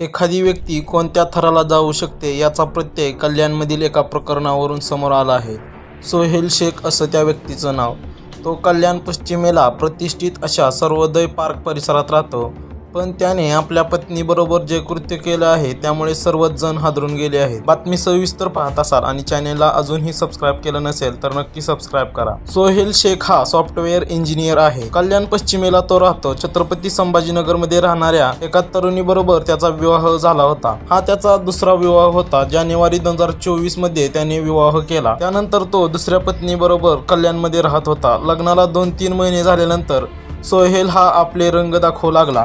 एखादी व्यक्ती कोणत्या थराला जाऊ शकते याचा प्रत्यय कल्याणमधील एका प्रकरणावरून समोर आला आहे. सोहेल शेख असं त्या व्यक्तीचं नाव. तो कल्याण पश्चिमेला प्रतिष्ठित अशा सर्वोदय पार्क परिसरात राहतो. पण त्याने आपल्या पत्नीबरोबर जे कृत्य केलं आहे त्यामुळे सर्वच जण हादरून गेले आहेत. बातमी सविस्तर पाहत असाल आणि चॅनेलला अजूनही सबस्क्राईब केलं नसेल तर नक्की सबस्क्राईब करा. सोहेल शेख हा सॉफ्टवेअर इंजिनियर आहे. कल्याण पश्चिमेला तो राहतो. छत्रपती संभाजीनगरमध्ये राहणाऱ्या एका तरुणीबरोबर त्याचा विवाह झाला होता. हा त्याचा दुसरा विवाह होता. जानेवारी दोन हजार चोवीसमध्ये त्याने विवाह केला. त्यानंतर तो दुसऱ्या पत्नीबरोबर कल्याणमध्ये राहत होता. लग्नाला दोन तीन महिने झाल्यानंतर सोहेल हा आपले रंग दाखवू लागला.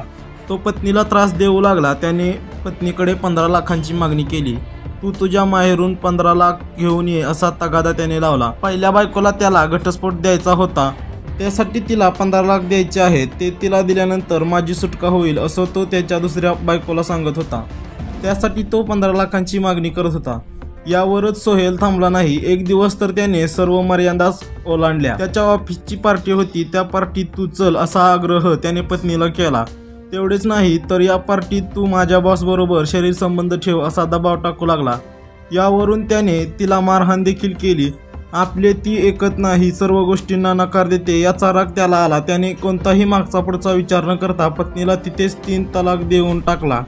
तो पत्नीला त्रास देऊ लागला. त्याने पत्नीकडे पंधरा लाखांची मागणी केली. तू तुझ्या माहेरून पंधरा लाख घेऊन ये असा तगादा त्याने लावला. पहिल्या बायकोला त्याला घटस्फोट द्यायचा होता. त्यासाठी तिला पंधरा लाख द्यायचे आहेत. ते तिला दिल्यानंतर माझी सुटका होईल असं तो त्याच्या दुसऱ्या बायकोला सांगत होता. त्यासाठी तो पंधरा लाखांची मागणी करत होता. यावरच सोहेल थांबला नाही. एक दिवस तर त्याने सर्व मर्यादाच ओलांडल्या. त्याच्या ऑफिसची पार्टी होती. त्या पार्टीत तू चल असा आग्रह त्याने पत्नीला केला. तेवढेच नाही तर या पार्टीत तू माझ्या बॉसबरोबर शरीर संबंध ठेव असा दबाव टाकू लागला. यावरून त्याने तिला मारहाण देखील केली. आपले ती ऐकत नाही सर्व गोष्टींना नकार देते. याचा राग त्याला आला. त्याने कोणताही मागचा पुढचा विचार न करता पत्नीला तिथेच तीन तलाक देऊन टाकला.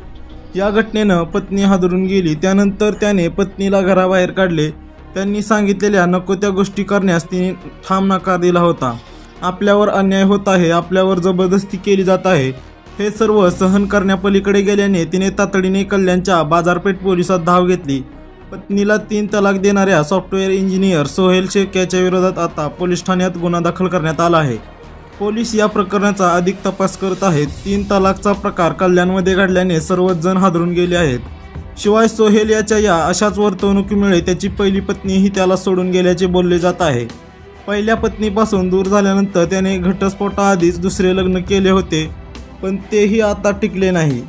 या घटनेनं पत्नी हादरून गेली. त्यानंतर त्याने पत्नीला घराबाहेर काढले. त्यांनी सांगितलेल्या नको त्या गोष्टी करण्यास तिने ठाम नकार दिला होता. आपल्यावर अन्याय होत आहे. आपल्यावर जबरदस्ती केली जात आहे. हे सर्व सहन करण्यापलीकडे गेल्याने तिने तातडीने कल्याणच्या बाजारपेठ पोलिसात धाव घेतली. पत्नीला तीन तलाक देणाऱ्या सॉफ्टवेअर इंजिनियर सोहेल शेख याच्या विरोधात आता पोलीस ठाण्यात गुन्हा दाखल करण्यात आला आहे. पोलीस या प्रकरणाचा अधिक तपास करत आहेत. तीन तलाकचा प्रकार कल्याणमध्ये घडल्याने सर्वच जण हादरून गेले आहेत. शिवाय सोहेल याच्या या अशाच वर्तवणुकीमुळे त्याची पहिली पत्नीही त्याला सोडून गेल्याचे बोलले जात आहे. पहिल्या पत्नीपासून दूर झाल्यानंतर त्याने घटस्फोटाआधीच दुसरे लग्न केले होते. पण तेही आता टिकले नाही.